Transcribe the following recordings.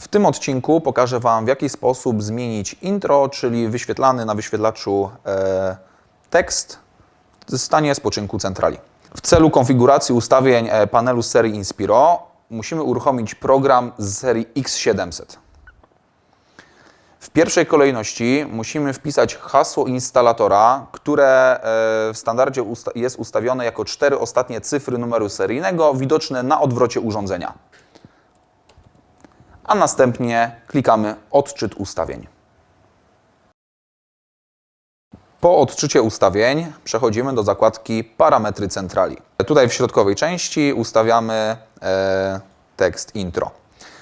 W tym odcinku pokażę Wam, w jaki sposób zmienić intro, czyli wyświetlany na wyświetlaczu e, tekst w stanie spoczynku centrali. W celu konfiguracji ustawień e, panelu serii Inspiro musimy uruchomić program z serii X700. W pierwszej kolejności musimy wpisać hasło instalatora, które e, w standardzie jest ustawione jako cztery ostatnie cyfry numeru seryjnego, widoczne na odwrocie urządzenia. A następnie klikamy Odczyt ustawień. Po odczycie ustawień przechodzimy do zakładki Parametry centrali. Tutaj w środkowej części ustawiamy e, tekst intro.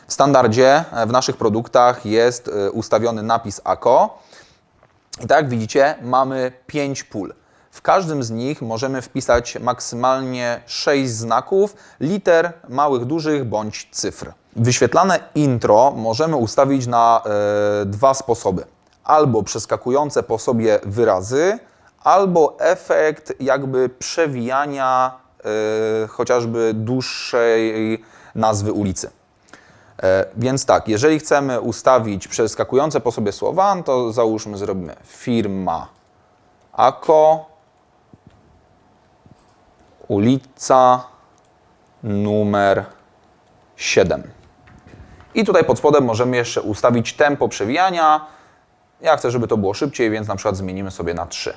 W standardzie e, w naszych produktach jest e, ustawiony napis AKO. I tak jak widzicie, mamy 5 pól. W każdym z nich możemy wpisać maksymalnie 6 znaków, liter, małych, dużych bądź cyfr. Wyświetlane intro możemy ustawić na e, dwa sposoby. Albo przeskakujące po sobie wyrazy, albo efekt jakby przewijania e, chociażby dłuższej nazwy ulicy. E, Więc tak, jeżeli chcemy ustawić przeskakujące po sobie słowa, no to załóżmy, zrobimy firma AKO, ulica numer 7. I tutaj pod spodem możemy jeszcze ustawić tempo przewijania. Ja chcę, żeby to było szybciej, więc na przykład zmienimy sobie na 3.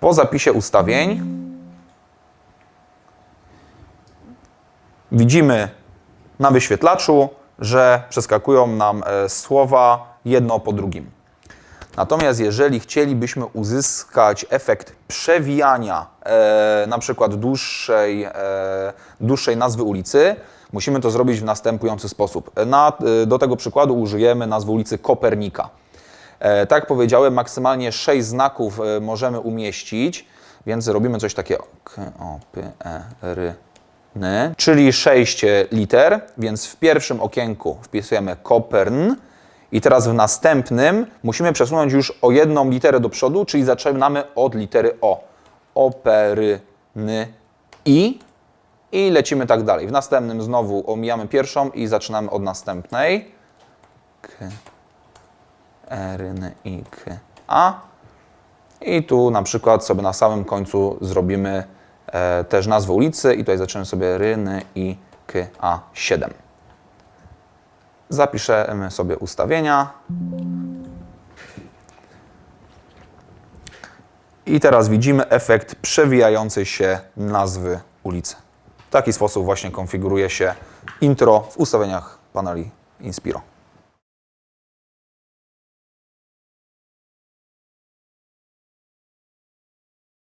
Po zapisie ustawień widzimy na wyświetlaczu, że przeskakują nam e, słowa jedno po drugim. Natomiast jeżeli chcielibyśmy uzyskać efekt przewijania e, na przykład dłuższej, e, dłuższej nazwy ulicy, musimy to zrobić w następujący sposób. Na, e, do tego przykładu użyjemy nazwy ulicy Kopernika. E, tak jak powiedziałem, maksymalnie 6 znaków e, możemy umieścić, więc robimy coś takiego. K, o, p, e, r, n, czyli 6 liter, więc w pierwszym okienku wpisujemy Kopern i teraz w następnym musimy przesunąć już o jedną literę do przodu, czyli zaczynamy od litery O. Opery, n, i i lecimy tak dalej. W następnym znowu omijamy pierwszą i zaczynamy od następnej. K, R, N, I, K, A. I tu na przykład sobie na samym końcu zrobimy e, też nazwę ulicy i tutaj zaczynamy sobie Ryny i K, A, 7. Zapiszemy sobie ustawienia. I teraz widzimy efekt przewijającej się nazwy ulicy. W taki sposób właśnie konfiguruje się intro w ustawieniach paneli Inspiro.